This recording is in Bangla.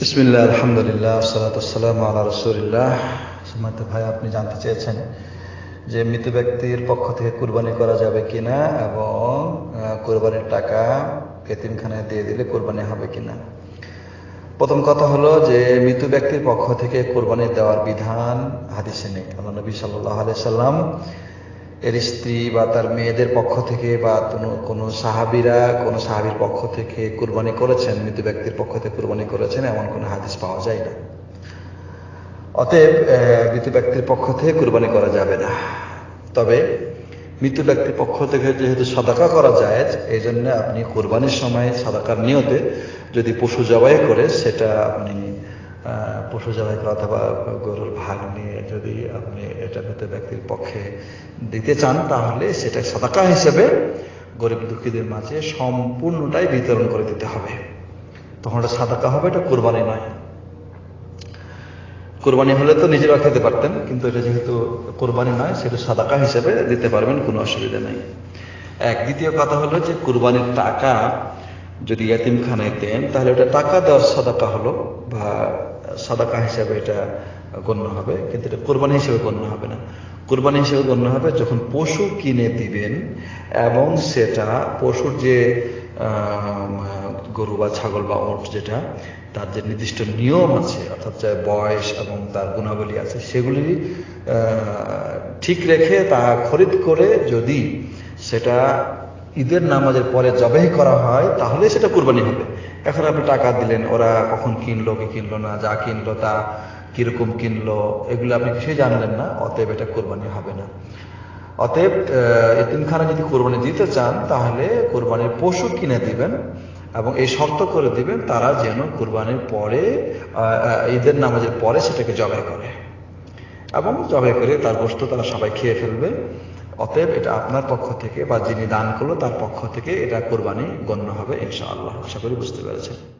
বিসমিল্লাহ, আলহামদুলিল্লাহ সালাতাম আল্লাহ রসুলিল্লাহ। সম্মানিত ভাই, আপনি জানতে চেয়েছেন যে মৃত ব্যক্তির পক্ষ থেকে কুরবানি করা যাবে কিনা এবং কুরবানির টাকা এতিমখানায় দিয়ে দিলে কুরবানি হবে কিনা। প্রথম কথা হলো যে মৃত ব্যক্তির পক্ষ থেকে কোরবানি দেওয়ার বিধান হাদিসে নেই। আল্লাহ নবী সাল্লাহ সাল্লাম এর স্ত্রী বা তার মেয়েদের পক্ষ থেকে বা কোনো কোনো সাহাবিরা কোনো সাহাবির পক্ষ থেকে কুরবানি করেছেন, মৃত ব্যক্তির পক্ষ থেকে কুরবানি করেছেন, এমন কোনো হাদিস পাওয়া যায় না। অতএব মৃত ব্যক্তির পক্ষ থেকে কুরবানি করা যাবে না। তবে মৃত ব্যক্তির পক্ষ থেকে যেহেতু সাদাকা করা যায় এই জন্য আপনি কোরবানির সময় সাদাকার নিয়তে যদি পশু জবাই করে, সেটা আপনি পশু জবাই করা অথবা গরুর ভাগ নিয়ে যদি আপনি এটা মৃত ব্যক্তির পক্ষে দিতে চান, তাহলে সেটা সাদাকা হিসেবে গরিব দুঃখীদের মাঝে সম্পূর্ণটাই বিতরণ করে দিতে হবে। তখন এটা সাদাকা হবে, এটা কোরবানি নয়। কোরবানি হলে তো নিজেরা খেতে পারতেন, কিন্তু এটা যেহেতু কোরবানি নয়, সেটা সাদাকা হিসেবে দিতে পারবেন, কোনো অসুবিধা নেই। এক দ্বিতীয় কথা হলো যে কোরবানির টাকা যদি এতিমখানায় দেন, তাহলে ওটা টাকা দেওয়ার সাদাকা হলো বা সাদাকা হিসাবে এটা গণ্য হবে, কিন্তু এটা কোরবানি হিসেবে গণ্য হবে না। কোরবানি হিসেবে গণ্য হবে যখন পশু কিনে দিবেন এবং সেটা পশুর যে গরু বা ছাগল বা ওট যেটা, তার যে নির্দিষ্ট নিয়ম আছে, অর্থাৎ যে বয়স এবং তার গুণাবলী আছে, সেগুলি ঠিক রেখে তা খরিদ করে যদি সেটা ঈদের নামাজের পরে জবাই করা হয়, তাহলে সেটা কুরবানি হবে। এখন আপনি টাকা দিলেন, ওরা কখন কিনলো, কি কিনলো না, যা কিনলো, তা কীরকম কিনলো, এগুলো আপনি কিছুই জানলেন না, অতএব এটা কোরবানি হবে না। অতএব এতিমখানা যদি কোরবানি দিতে চান, তাহলে কোরবানির পশু কিনে দিবেন এবং এই শর্ত করে দিবেন, তারা যেন কোরবানির পরে ঈদের নামাজের পরে সেটাকে জবাই করে। এবং জবাই করে তার গোস্ত তারা সবাই খেয়ে ফেলবে। অতএব এটা আপনার পক্ষ থেকে বা যিনি দান করল তার পক্ষ থেকে এটা কোরবানি গণ্য হবে ইনশাআল্লাহ। আশা করি বুঝতে পেরেছেন।